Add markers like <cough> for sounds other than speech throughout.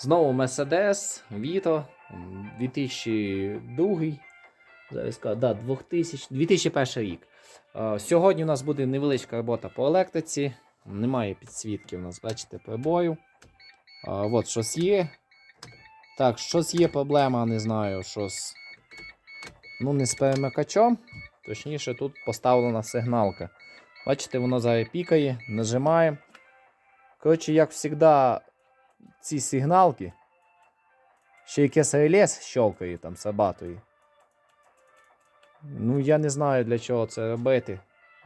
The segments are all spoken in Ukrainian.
Знову Mercedes, Vito, 2002. Зараз скажу, да, 2000, 2001 рік. Е, Сьогодні у нас буде невеличка робота по електриці. Немає підсвітки у нас, бачите, прибою. А, от щось є. Так, щось є проблема, не знаю, щось. Ну, не з перемикачом. Точніше, тут поставлена сигналка. Бачите, воно зараз пікає, нажимаємо. Коротше, як завжди, ці сигналки. Ще якесь релес щелкає там, сабатує. Ну, я не знаю для чого це робити.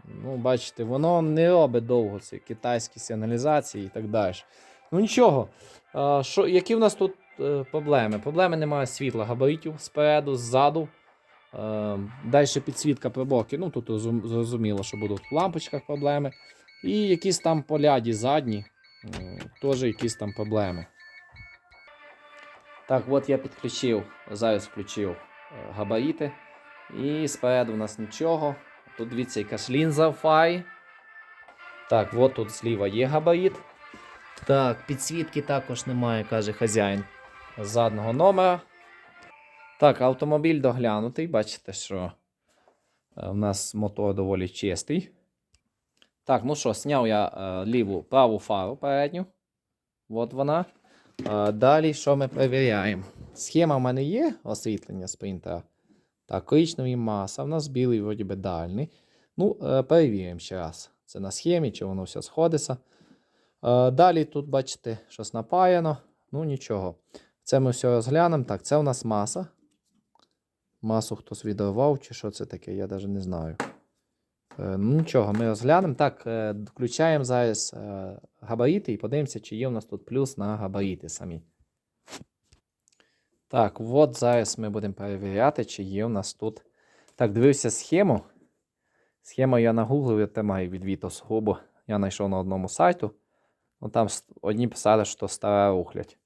Ну, бачите, воно не робить довго ці китайські сигналізації і так далі. Ну нічого. А, що, які в нас тут е, проблеми? Проблеми немає світла, габаритів спереду, ззаду. Е, далі підсвітка приборки. Ну, тут зрозуміло, що будуть в лампочках проблеми. І якісь там поляді задні. Теж якісь там проблеми. Так, от я підключив, зараз включив е, габарити. І спереду у нас нічого. Тут дивіться, якась лінза фай. Так, от тут зліва є габарит. Так, підсвітки також немає, каже хазяїн задного номера. Так, автомобіль доглянутий. Бачите, що е, в нас мотор доволі чистий. Так, ну що, зняв я е, ліву праву фару передню. От вона. Е, далі що ми перевіряємо? Схема в мене є освітлення з принтера. Так, коричневий маса, в нас білий, вроді би, дальний. Ну, е, перевіримо ще раз. Це на схемі, чи воно все сходиться. Е, Далі тут, бачите, щось напаяно. Ну, нічого. Це ми все розглянемо. Так, це у нас маса. Масу хтось відривав, чи що це таке, я навіть не знаю. Е, Ну, нічого, ми розглянемо. Так, е, включаємо зараз е, габарити і подивимося, чи є у нас тут плюс на габарити самі. Так, от зараз ми будемо перевіряти, чи є у нас тут. Так, дивився схему. Схему я нагуглив, я маю від Вітос Губо. Я знайшов на одному сайту. Ну, там одні писали, що стара рухлядь.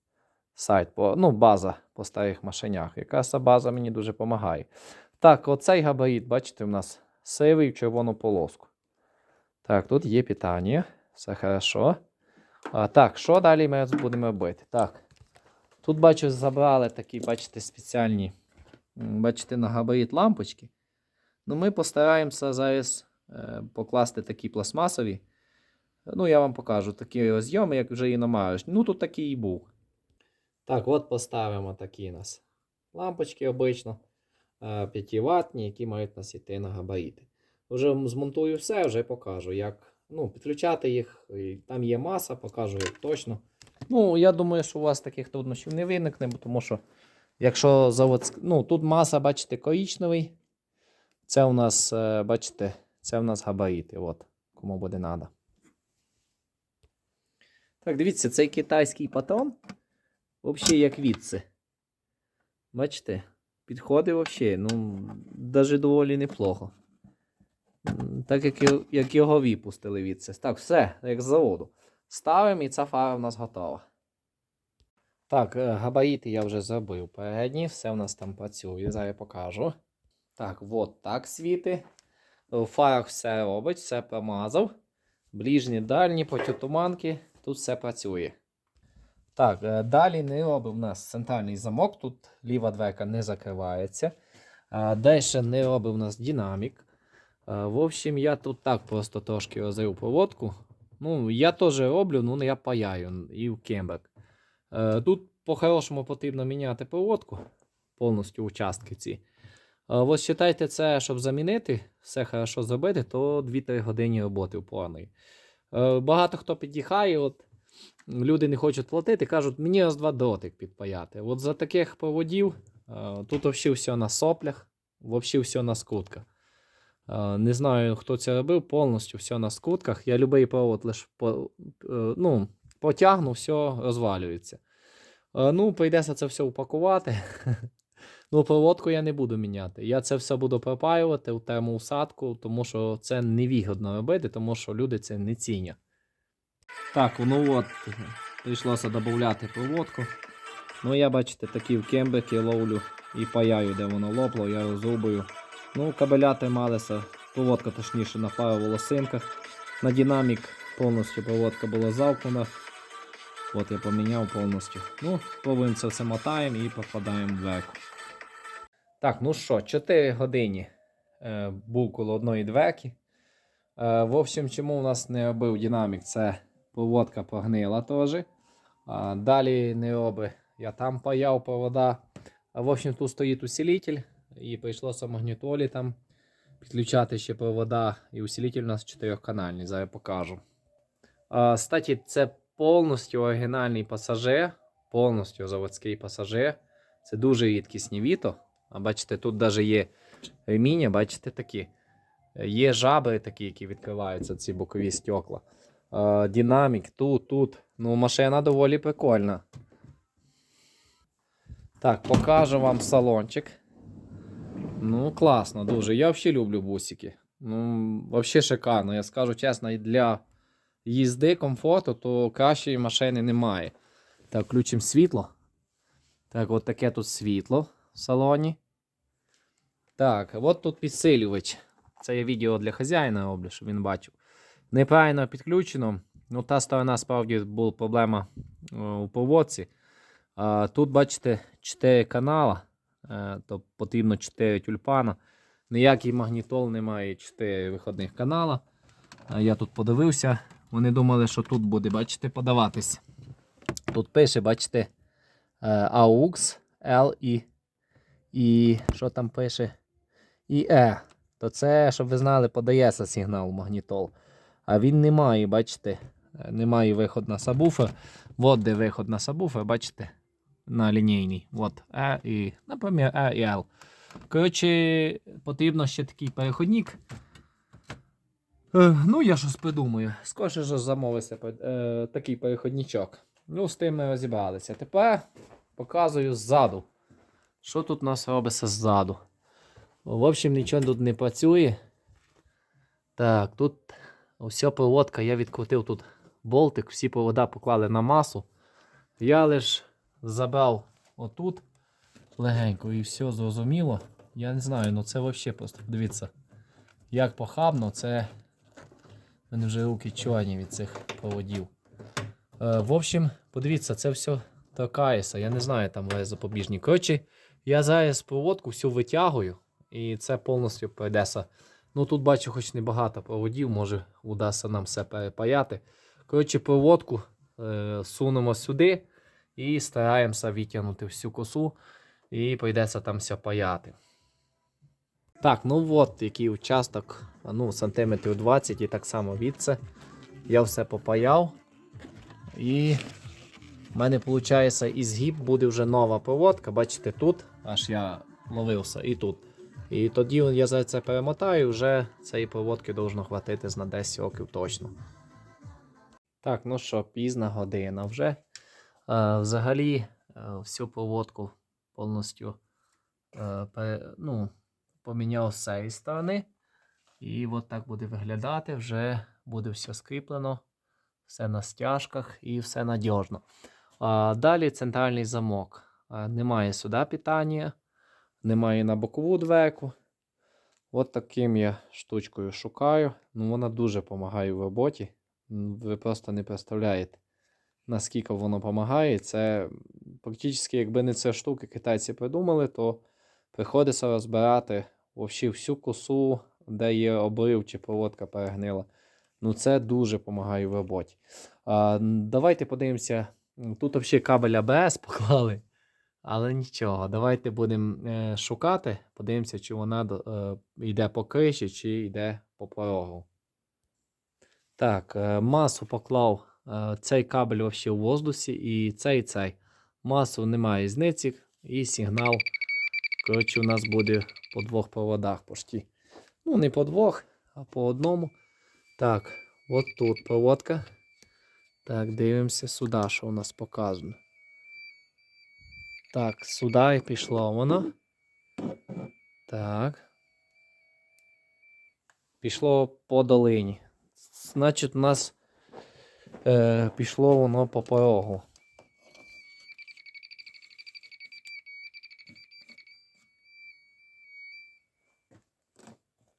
Сайт, по, ну, база по старих машинях. Якраз ця база мені дуже допомагає. Так, оцей габарит, бачите, у нас сивий в червону полоску. Так, тут є питання. Все хорошо. А, так, що далі ми будемо робити? Так. Тут, бачу, забрали такі, бачите, спеціальні, бачите, на габарит лампочки. Ну, ми постараємося зараз е, покласти такі пластмасові. Ну, я вам покажу такі розйоми, як вже і намаєш. Ну, тут такий і був. Так, от поставимо такі у нас лампочки обично 5 ватні, які мають нас іти на габарити. Вже змонтую все, вже покажу, як ну, підключати їх. Там є маса, покажу як точно. Ну, я думаю, що у вас таких труднощів не виникне, тому що якщо завод. Ну, тут маса, бачите, коричневий. Це у нас, е, бачите, це у нас габарити. От, кому буде треба. Так, дивіться, цей китайський патрон. Взагалі, як відси. Бачите? Підходить взагалі, ну, навіть доволі неплохо. Так як, як його випустили відси. Так, все, як з заводу. Ставимо і ця фара в нас готова. Так, е, габарити я вже зробив передні, все в нас там працює, зараз я покажу. Так, от так світи. В фарах все робить, все промазав. Ближні, дальні, протитуманки, тут все працює. Так, е, далі робив у нас центральний замок, тут ліва дверка не закривається. Далі не робив у нас динамік. Е, В общем, я тут так просто трошки розрив проводку. Ну, я теж роблю, ну я паяю і в кембек. Е, Тут по-хорошому потрібно міняти проводку, повністю участки ці. Е, Ось вважайте це, щоб замінити, все хорошо зробити, то 2-3 години роботи впораної. Е, Багато хто під'їхає, от люди не хочуть платити, кажуть, мені раз два дротик підпаяти. От за таких проводів е, тут взагалі все на соплях, взагалі все на скрутках. Е, Не знаю, хто це робив, повністю все на скрутках. Я любий провод лише по, е, ну, потягну, все розвалюється. Ну, прийдеться це все упакувати. <laughs> Ну, проводку я не буду міняти. Я це все буду пропаювати у термоусадку, тому що це невигідно робити, тому що люди це не цінять. Так, ну от, прийшлося додати проводку. Ну, я, бачите, такі в кембрики ловлю і паяю, де воно лопло, я розрубую. Ну, кабеля трималися, проводка точніше на пару волосинках. На динамік повністю проводка була замкнена. От я поміняв повністю. Ну, пробуємо це все мотаємо і попадаємо в веку. Так, ну що, 4 години е, був коло одної двеки. Е, в общем, чому у нас не робив динамік? Це проводка погнила теж. Далі не роби. Я там паяв провода. В общем, тут стоїть усилитель, і прийшлося магнітолі там підключати ще провода. І усилитель у нас чотирьохканальний, зараз покажу. А, Кстати, це повністю оригінальний пасажир, повністю заводський пасажир. Це дуже рідкісні віто. А бачите, тут навіть є реміння, бачите такі. Є жаби такі, які відкриваються, ці бокові стекла. Е, динамік тут, тут. Ну, машина доволі прикольна. Так, покажу вам салончик. Ну, класно, дуже. Я взагалі люблю бусики. Ну, взагалі шикарно. Я скажу чесно, і для їзди, комфорту, то кращої машини немає. Так, включимо світло. Так, от таке тут світло в салоні. Так, от тут підсилювач. Це я відео для хазяїна роблю, щоб він бачив. Неправильно підключено. Ну, та сторона справді була проблема е, у поводці. Тут, бачите, 4 канала, е, то потрібно 4 тюльпана. Ніякий магнітол немає 4 виходних канала. Я тут подивився. Вони думали, що тут буде, бачите, подаватись. Тут пише, бачите, е, AUX, L і, і що там пише? І E. То це, щоб ви знали, подається сигнал магнітол. А він не має, бачите, е, немає виход на сабвуфер. От де виход на сабвуфер, бачите, на лінійний. От E і, наприклад, E і L. Коротше, потрібно ще такий переходник. Е, ну, я щось придумаю. Скоріше ж замовився е, такий переходничок. Ну, з тим ми розібралися. Тепер показую ззаду. Що тут у нас робиться ззаду? В общем, нічого тут не працює. Так, тут вся проводка, я відкрутив тут болтик, всі провода поклали на масу. Я лиш забрав отут легенько і все зрозуміло. Я не знаю, ну це взагалі просто дивіться, як похабно, це в мене вже руки чорні від цих проводів. Е, в общем, подивіться, це все торкається. Я не знаю там весь запобіжник. Коротше, я зараз проводку всю витягую. І це повністю пройдеться. Ну тут бачу, хоч небагато проводів, може удасться нам все перепаяти. Коротше, проводку е, сунемо сюди і стараємося відтягнути всю косу, і прийдеться там все паяти. Так, ну от який участок, ну, сантиметрів 20 і так само від це. Я все попаяв. І в мене виходить і згиб буде вже нова проводка. Бачите, тут аж я ловився і тут. І тоді я за це перемотаю, вже цієї проводки должно хватити на 10 років точно. Так, ну що, пізна година вже. Е, взагалі, е, всю проводку повністю е, ну, поміняв з цієї сторони. І от так буде виглядати. Вже буде все скріплено, все на стяжках і все надіжно. Далі центральний замок. Немає сюди питання немає на бокову дверку. От таким я штучкою шукаю. Ну, Вона дуже допомагає в роботі. Ви просто не представляєте, наскільки воно допомагає. Це практично, якби не ця штука, китайці придумали, то приходиться розбирати вовсі всю косу, де є обрив чи проводка перегнила. Ну, це дуже допомагає в роботі. А, Давайте подивимося. Тут взагалі кабель АБС поклали. Але нічого, давайте будемо е, шукати. Подивимося, чи вона е, йде по криші, чи йде по порогу. Так, е, масу поклав цей кабель вообще у воздусі, і цей і цей. Масу немає різниці, і сигнал. Коротше, у нас буде по двох проводах почти. Ну, не по двох, а по одному. Так, от тут проводка. Так, дивимося сюди, що у нас показано. Так, сюди і пішло воно. Так. Пішло по долині. Значить, у нас е, пішло воно по порогу.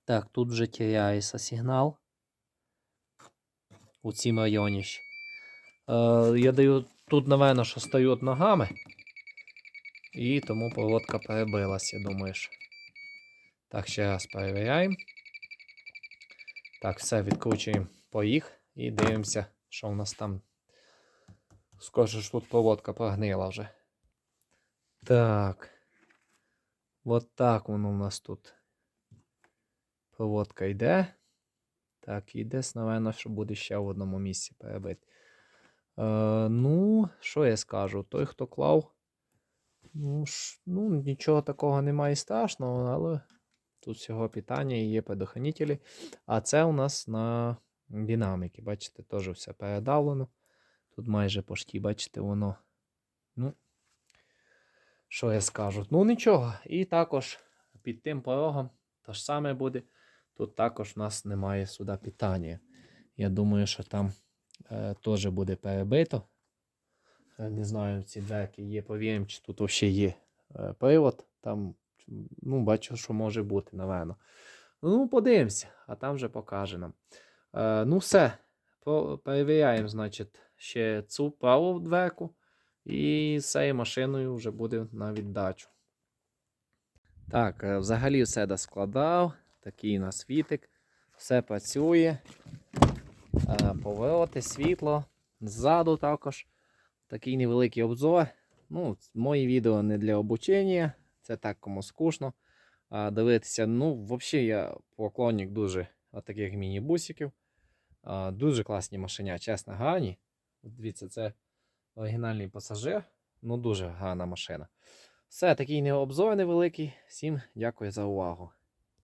Так, тут вже теряється сигнал. У цім районі. Е, я даю Тут, напевно, що стають ногами. І тому проводка перебилась, я думаю. Так, ще раз перевіряємо. Так, все, відкручуємо по їх і дивимося, що у нас там. Скаже, що тут проводка прогнила вже. Так. От так воно у нас тут. Проводка йде. Так, і десь, напевно, що буде ще в одному місці перебити. Е, ну, що я скажу? Той, хто клав. Ну, ш, ну, нічого такого немає страшного, але тут всього питання і є предохранителі. А це у нас на динаміки. Бачите, теж все передавлено. Тут майже пошті, бачите, воно. Ну, що я скажу? Ну, нічого. І також під тим порогом те ж саме буде. Тут також у нас немає сюди питання. Я думаю, що там е, теж буде перебито. Е, Не знаю, ці дверки є, повіримо, чи тут взагалі є е, привод. Там, ну, бачу, що може бути, напевно. Ну, подивимося, а там вже покаже нам. Е, ну, все. Перевіряємо, значить, ще цю праву дверку. І з цією машиною вже буде на віддачу. Так, е, взагалі все доскладав. Такий у нас вітик. Все працює. Повороти, світло. Ззаду також. Такий невеликий обзор. Ну, мої відео не для обучення. Це так кому скучно. А, дивитися. Ну, взагалі, я поклонник дуже от таких міні-бусиків. Дуже класні машиня, чесно, гарні. Дивіться, це оригінальний пасажир. Ну, дуже гарна машина. Все, такий не обзор невеликий. Всім дякую за увагу.